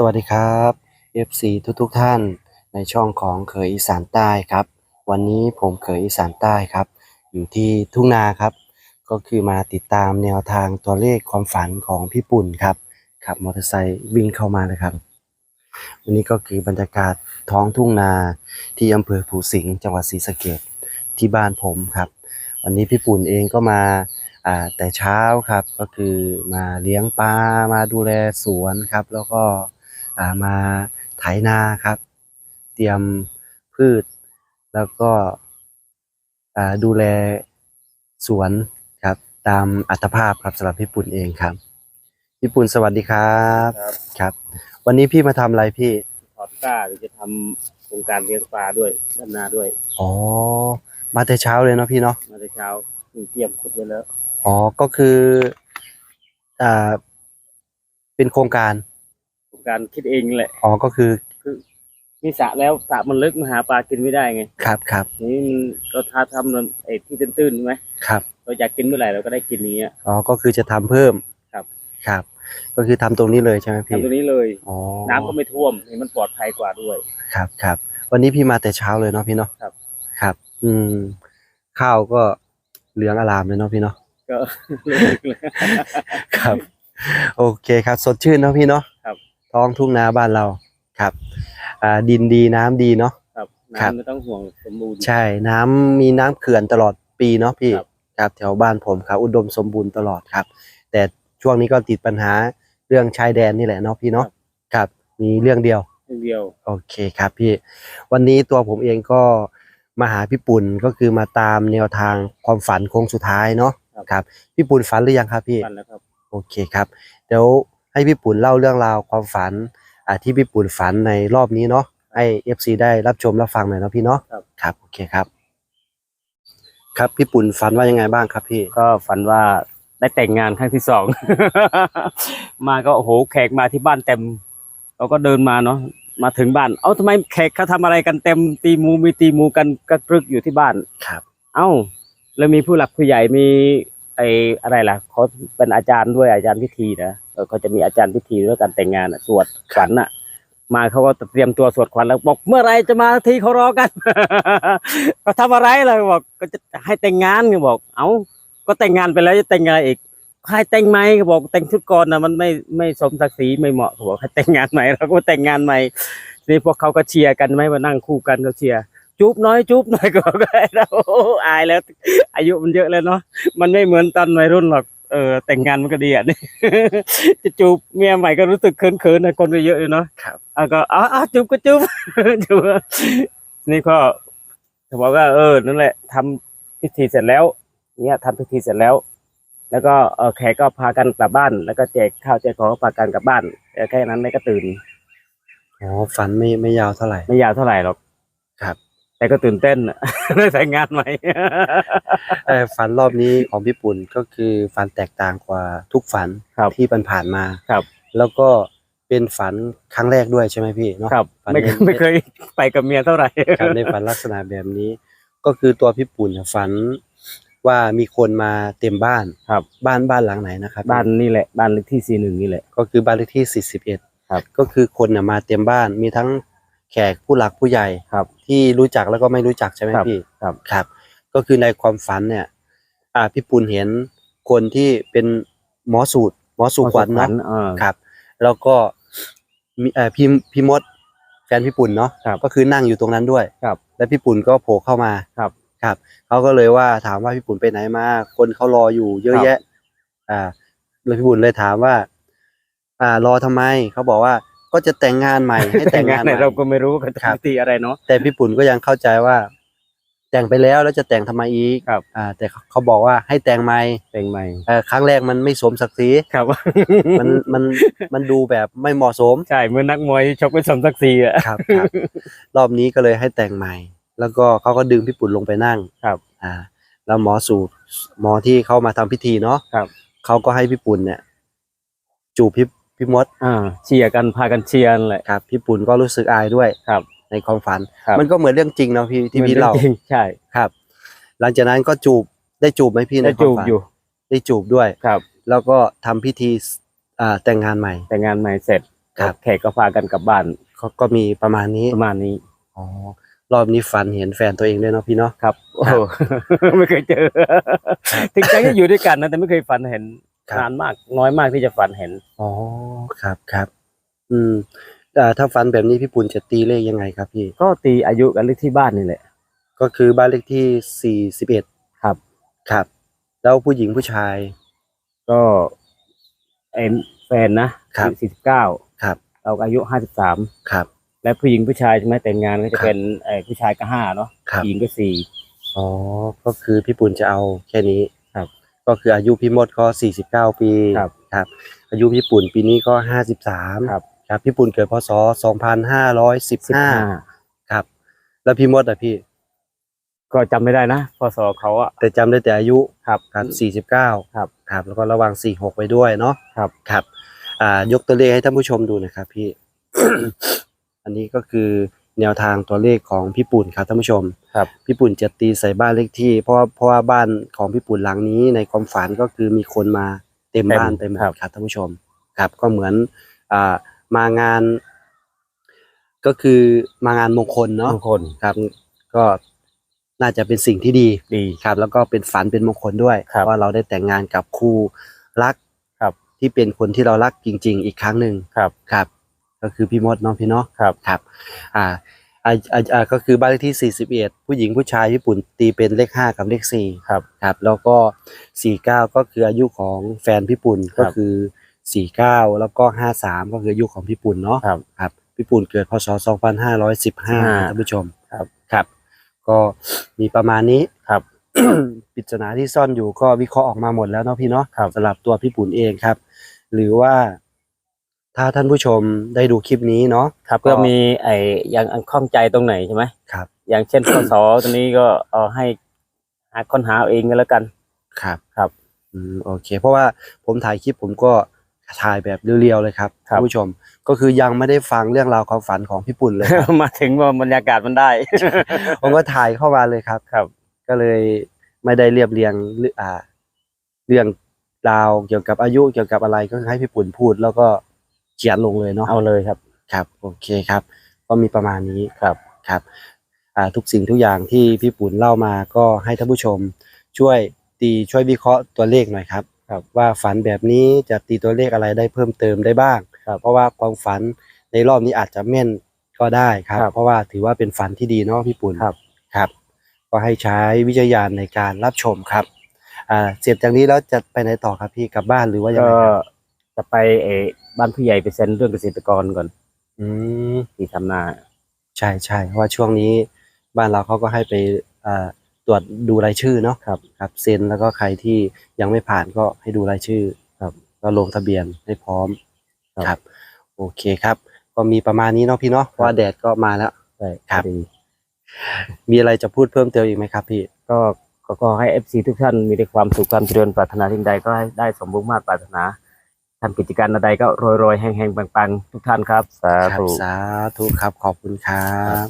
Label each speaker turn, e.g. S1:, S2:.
S1: สวัสดีครับ FC ทุกทุกท่านในช่องของเขยอีสานใต้ครับ วันนี้ผมเขยอีสานใต้ครับ อยู่ที่ทุ่งนาครับ ก็คือมาติดตามแนวทางตัวเลขความฝันของพี่ปุ่นครับขับมอเตอร์ไซค์วิ่งเข้ามาเลยครับ วันนี้ก็คือบรรยากาศท้องทุ่งนาที่อำเภอภูสิงห์จังหวัดศรีสะเกษที่บ้านผมครับ วันนี้พี่ปุ่นเองก็มาอ่าแต่เช้าครับก็คือมาเลี้ยงปลามาดูแลสวนครับ แล้วก็ มาไถนาครับ เตรียมพืช แล้วก็อ่าดูแลสวนครับ ตามอัตภาพครับสำหรับพี่ปุ่นเองครับ พี่ปุ่นสวัสดีครับ
S2: ครับ
S1: ครับ วันนี้พี่มาทำอะไรพี่
S2: ถอดกล้าหรือจะทำโครงการเลี้ยงปลาด้วยดำนาด้วย
S1: อ๋อ มาแต่เช้าเลยเนาะพี่เนาะ
S2: มาแต่เช้ามีเตรียมขุดไว้แล้ว
S1: อ๋อ ก็คืออ่าเป็นโครงการ
S2: โครง การคิดเองแหละ
S1: อ๋อก็คือ
S2: มีสระแล้วสระมันลึกมาหาปลากินไม่ได้ไง
S1: ครับครับ
S2: นี่มันเราท้าทำมันไอ้ที่ตื้นๆใช่ไหม
S1: ครับ
S2: เราอยากกินเมื่อไหร่เราก็ได้กินอย่างเงี้ย
S1: อ๋อก็คือจะทำเพิ่ม
S2: ครับ
S1: ครับ ก็คือทำตรงนี้เลยใช่ไหมพี่
S2: ทำตัวนี้เลย
S1: อ๋อ
S2: น้ำก็ไม่ท่วมนี่มันปลอดภัยกว่าด้วย
S1: ครับครับวันนี้พี่มาแต่เช้าเลยเนาะพี่เนาะ
S2: ครับ
S1: ครับ อืม ข้าวก็เหลืองอลามเลยเนาะพี่เนาะ
S2: ก็ลึกเลย
S1: ครับ โอเคครับ สดชื่นเนาะพี่เนาะ
S2: ครับ
S1: ท้องทุ่งนาบ้านเราครับอ่าดินดีน้ำดีเนาะ
S2: ครับ
S1: ครับ
S2: น้ำไม่ต้องห่วงสมบูรณ์
S1: ใช่น้ำมีน้ำเขื่อนตลอดปีเนาะพี่
S2: ครับ
S1: ครับแถวบ้านผมครับอุดมสมบูรณ์ตลอดครับ แต่ช่วงนี้ก็ติดปัญหาเรื่องชายแดนนี่แหละเนาะพี่เนาะครับ มีเรื่องเดียว
S2: เรื่องเดียว
S1: โอเคครับพี่ วันนี้ตัวผมเองก็มาหาพี่ปุ่นก็คือมาตามแนวทางความฝันโค้งสุดท้ายเนาะ
S2: ครับ
S1: ครับพี่ปุ่นฝันหรือยังครับพี่
S2: กันแล้วครับ
S1: โอเคครับ เดี๋ยว ให้พี่ปุ่นเล่าเรื่องราวความฝันอ่าที่พี่ปุ่นฝันในรอบนี้เนาะให้ FC ได้รับชมรับฟังหน่อยเนาะพี่เนาะ
S2: ครับ
S1: ครับโอเคครับ ครับพี่ปุ่นฝันว่ายังไงบ้างครับพี่
S2: ก็ฝันว่าได้แต่งงานครั้งที่สอง มาก็โอ้โหแขกมาที่บ้านเต็มเราก็เดินมาเนาะมาถึงบ้าน เอ้าทำไมแขกเขาทำอะไรกันเต็มตีหมูมีตีหมูกันกระกรึกอยู่ที่บ้าน
S1: ครับ
S2: เอ้า แล้วมีผู้หลักผู้ใหญ่มีไออะไรล่ะเขาเป็นอาจารย์ด้วยอาจารย์พิธีนะ เออเขาจะมีอาจารย์พิธีเรื่องการแต่งงานอะสวดขวัญอะมาเขาก็เตรียมตัวสวดขวัญแล้วบอกเมื่อไรจะมาทีเขารอกันเขาทำอะไรเลยบอกก็จะให้แต่งงานเขาบอก เอ้าก็แต่งงานไปแล้วจะแต่งงานอีกใครแต่งไหมเขาบอกแต่งชุดก่อนนะมันไม่ไม่สมศักดิ์ศรีไม่เหมาะเขาบอกให้แต่งงานใหม่เราก็แต่งงานใหม่นี่พวกเขาก็เชียร์กันไหมมานั่งคู่กันเขาเชียร์จุ๊บน้อยจุ๊บหน่อยก็ได้เราอายแล้ว อายุมันเยอะแล้วเนาะมันไม่เหมือนตอนวัยรุ่นหรอก เออแต่งงานมันก็ดีอะจะจูบเมียใหม่ก็รู้สึกเขินๆนะคนก็เยอะอยู่เนาะ
S1: ครับ
S2: อะก็อ๋อจุ๊บก็จุ๊บจุ๊บนี่ก็เขาบอกว่าเออนั่นแหละทำพิธีเสร็จแล้ว เนี่ยทำพิธีเสร็จแล้ว แล้วก็เออแขกก็พากันกลับบ้าน แล้วก็แจกข้าวแจกของก็พากันกลับบ้านแค่นั้นแล้วก็ตื่น
S1: อ๋อฝันไม่ไม่ยาวเท่าไหร่
S2: ไม่ยาวเท่าไหร่หรอก
S1: ครับ
S2: แต่ก็ตื่นเต้นอะได้แต่งงานใหม่
S1: เออฝันรอบนี้ของพี่ปุ่นก็คือฝันแตกต่างกว่าทุกฝัน
S2: ครับ
S1: ที่ผ่านๆมา
S2: ครับ
S1: แล้วก็เป็นฝันครั้งแรกด้วยใช่ไหมพี่เนาะ
S2: ครับ
S1: ฝัน
S2: ไม่เคย
S1: ใน
S2: ไม่เคยไปกับเมียเท่าไหร่
S1: ครับในฝันลักษณะแบบนี้ ก็คือตัวพี่ปุ่นเนี่ยฝันว่ามีคนมาเต็มบ้าน
S2: ครับ
S1: บ้านบ้านหลังไหนนะครับ
S2: บ้านนี่แหละ บ้านเลขที่สี่หนึ่งนี่แหละ
S1: ก็คือบ้านเลขที่ 41
S2: ครับ
S1: ก็คือคนน่ะมาเต็มบ้านมีทั้ง แขกผู้หลักผู้ใหญ่
S2: ครับ
S1: ที่รู้จักแล้วก็ไม่รู้จักใช่ไหม
S2: ครับ
S1: พี่
S2: ครับ
S1: ครับ ก็คือในความฝันเนี่ย อ่าพี่ปุ่นเห็นคนที่เป็นหมอสูตรหมอสูขวัญเนาะ
S2: เออ
S1: ครับ แล้วก็มีเอ่อพี่พี่มดแฟนพี่ปุ่นเนาะ
S2: ครับ
S1: ก็คือนั่งอยู่ตรงนั้นด้วย
S2: ครับ
S1: แล้วพี่ปุ่นก็โผล่เข้ามา
S2: ครับ
S1: ครับเขาก็เลยว่าถามว่าพี่ปุ่นไปไหนมาคนเขารออยู่เยอะ
S2: ครับ
S1: แยะ อ่าแล้วพี่ปุ่นเลยถามว่า อ่ารอทำไมเขาบอกว่า ก็จะแต่งงานใหม่ให้แต่งงานให
S2: ไหน
S1: ม่
S2: เราก็ไม่รู้กัน
S1: ครับ
S2: พิธีอะไรเนาะ
S1: แต่พี่ปุ่นก็ยังเข้าใจว่า แต่งไปแล้วแล้วจะแต่งทำไมอีก
S2: ครับ
S1: อ่า แต่เขาบอกว่าให้แต่งใหม่
S2: แต่งใหม่
S1: เออครั้งแรกมันไม่สมศักดิ์ศรี
S2: ครับ
S1: มันมันมันดูแบบไม่เหมาะสม
S2: ใช่เหมือนนักมวยชกเป็นสมศักดิ์ศรีอะ
S1: ครับครับ รอบนี้ก็เลยให้แต่งใหม่ แล้วก็เขาก็ดึงพี่ปุ่นลงไปนั่ง
S2: ครับ
S1: อ่า แล้วหมอสูตรหมอที่เข้ามาทำพิธีเนาะ
S2: ครับ
S1: เขาก็ให้พี่ปุ่นเนี่ย จูบพี่ พี่มด
S2: อ่าเชียร์กันพากันเชียร์นั่นแหละ
S1: ครับพี่ปุ่นก็รู้สึกอายด้วย
S2: ครับ
S1: ในความฝัน
S2: ครับ
S1: มันก็เหมือนเรื่องจริงเนาะพี่ที่พี่เล่า
S2: จริงๆใช่
S1: ครับ หลังจากนั้นก็จูบได้จูบไหมพี่ใน
S2: ได้
S1: ความ
S2: จูบ
S1: ฝัน
S2: อยู่
S1: ได้จูบด้วย
S2: ครับ
S1: แล้วก็ทำพิธีอ่าแต่งงานใหม่
S2: แต่งงานใหม่เสร็จ
S1: ครับ
S2: แขกก็พากันกลับบ้าน
S1: เขาก็มีประมาณนี้
S2: ประมาณนี้
S1: อ๋อรอบนี้ฝันเห็นแฟนตัวเองด้วยเนาะพี่เนาะ
S2: ครับโอ้โห ไม่เคยเจอถึงจะอยู่ด้วยกันนะแต่ไม่เคยฝันเห็น
S1: ครับ
S2: นานมากน้อยมากที่จะฝันเห็น
S1: อ๋อครับครับอืมอ่าถ้าฝันแบบนี้พี่ปุ่นจะตีเลขยังไงครับพี่
S2: ก็ตีอายุกันเลขที่บ้านนี่แหละ
S1: ก็คือบ้านเลขที่สี่สิบเอ็ด
S2: ครับ
S1: ครับ แล้วผู้หญิงผู้ชาย
S2: ก็ไอ้แฟนนะครับ สี่สิบเก้า
S1: ครับ
S2: เราอายุห้าสิบสาม
S1: ครับ
S2: และผู้หญิงผู้ชายใช่ไหมแต่งงานก็
S1: ครั
S2: จะ
S1: บ
S2: เป็นไอ้ผู้ชายก็ห้าเนาะ
S1: ครับ
S2: หญิงก็สี่
S1: อ๋อก็คือพี่ปุ่นจะเอาแค่นี้
S2: ครับ
S1: ก็คืออายุพี่มดก็สี่สิบเก้าปี
S2: ครับ
S1: ครับ อายุพี่ปุ่นปีนี้ก็ห้าสิบสาม
S2: ครับ
S1: ครับพี่ปุ่นเกิดพศสองพันห้าร้อยสิบ
S2: สิบ
S1: ห้า
S2: ห้า
S1: ครับ แล้วพี่มดอะพี่
S2: ก็จำไม่ได้นะพศเขาอะ
S1: แต่จำได้แต่อายุ
S2: ครับ
S1: ครับสี่สิบเก้า
S2: ครับ
S1: ครับ แล้วก็ระวังสี่หกไว้ด้วยเนาะ
S2: ครับ
S1: ครับ อ่ายกตัวเลขให้ท่านผู้ชมดูหนะครับพี่ อันนี้ก็คือ แนวทางตัวเลขของพี่ปุ่นครับท่านผู้ชม
S2: ครับ
S1: พี่ปุ่นจะตีใส่บ้านเลขที่ เพราะว่าเพราะว่าบ้านของพี่ปุ่นหลังนี้ในความฝันก็คือมีคนมาเต็ม
S2: เต็ม
S1: บ้านไปหมด
S2: ครับ
S1: ครับท่านผู้ชมครับ ก็เหมือนอ่ามางาน ก็คือมางานมงคลเนาะ
S2: ทุกคน
S1: ครับ ก็น่าจะเป็นสิ่งที่ดี
S2: ดี
S1: ครับ แล้วก็เป็นฝันเป็นมงคลด้วย
S2: ครับ
S1: ว่าเราได้แต่งงานกับคู่รัก
S2: ครับ
S1: ที่เป็นคนที่เรารักจริง ๆ อีกครั้งหนึ่ง
S2: ครับ
S1: ครับ ก็คือพี่มดเน้องพี่เนาะ
S2: ครับ
S1: ครับอ่าอ่าอ่าอ่าก็คือบ้านเลขที่ 41 ผู้หญิงผู้ชายญี่ปุ่นตีเป็นเลข 5 กับเลข4
S2: ครับ
S1: ครับ แล้วก็ 49 ก็คืออายุของแฟนพี่ปุ่น
S2: ครั
S1: ก็
S2: บ
S1: คือ 49 แล้วก็ 53 ก็คืออายุของพี่ปุ่นเนาะ
S2: ครับ
S1: ครับพี่ปุ่นเกิดพศ 2515ท่านผู้ชม
S2: ครับ
S1: ครับ ก็มีประมาณนี้
S2: ครับ
S1: ปริศนาที่ซ่อนอยู่ก็วิเคราะห์ออกมาหมดแล้วเนาะพี่เนาะ
S2: ครับ
S1: สำหรับตัวพี่ปุ่นเองครับ หรือว่า ถ้าท่านผู้ชมได้ดูคลิปนี้เนาะ
S2: ครับ
S1: ก็
S2: ก็มีไอ้ยังอันข้องใจตรงไหนใช่ไหม
S1: ครับ
S2: อย่างเช่นพศตัวนี้ก็เอาให้หาค้นหาเอาเองก็แล้วกัน
S1: ครับ
S2: ครับ
S1: อืมโอเค เพราะว่าผมถ่ายคลิปผมก็ถ่ายแบบเรียวๆเลยครับ
S2: ครับ
S1: ท่านผู้ชมก็คือยังไม่ได้ฟังเรื่องราวความฝันของพี่ปุ่นเลยครับ
S2: มาถึงว่าบรรยากาศมันได้
S1: ผมก็ถ่ายเข้ามาเลยครับ
S2: ครับ
S1: ก็เลยไม่ได้เรียบเรียงเรื่องอ่า เรื่องราวเกี่ยวกับอายุเกี่ยวกับอะไรก็ให้พี่ปุ่นพูดแล้วก็ เขียนลงเลยเนาะ
S2: เอาเลยครับ
S1: ครับ โอเคครับ ก็มีประมาณนี้
S2: ครับ
S1: ครับอ่าทุกสิ่งทุกอย่างที่พี่ปุ่นเล่ามาก็ให้ท่านผู้ชมช่วยตีช่วยวิเคราะห์ตัวเลขหน่อยครับ
S2: ครับ
S1: ว่าฝันแบบนี้จะตีตัวเลขอะไรได้เพิ่มเติมได้บ้าง
S2: ครับ
S1: เพราะว่าความฝันในรอบนี้อาจจะแม่นก็ได้ครับ
S2: ครับ
S1: เพราะว่าถือว่าเป็นฝันที่ดีเนาะพี่ปุ่น
S2: ครับ
S1: ครับ ก็ให้ใช้วิจารณญาณในการรับชมครับ อ่า เสร็จจากนี้แล้วจะไปไหนต่อครับพี่กลับบ้านหรือว่ายัง
S2: ก็
S1: ไงครับ
S2: จะไปเออบ้านผู้ใหญ่ไปเซ็นเรื่องเกษตรกรก่อน
S1: อืม
S2: ที่ทำนา
S1: ใช่ใช่เพราะว่าช่วงนี้บ้านเราเขาก็ให้ไปอ่าตรวจดูรายชื่อเนาะ
S2: ครับ
S1: ครับเซ็นแล้วก็ใครที่ยังไม่ผ่านก็ให้ดูรายชื่อ
S2: ครับ
S1: ก็ลงทะเบียนให้พร้อม
S2: ครับ
S1: ครับ โอเคครับ ก็มีประมาณนี้เนาะพี่เนาะเพราะว่าแดดก็มาแล้ว
S2: ใช่
S1: ครับ
S2: ดี
S1: มีอะไรจะพูดเพิ่มเติมอีกไหมครับพี่
S2: ก็ก็ก็ให้เอฟซีทุกท่านมีแต่ความสุขความเจริญปรารถนาสิ่งใดก็ให้ได้สมบูรณ์มาตรปรารถนา ทำกิจการอะไรก็รวยๆแห่งๆปังๆ ทุกท่านครับ สา
S1: ครับ
S2: ธุ
S1: สาธุครับ ขอบคุณครับ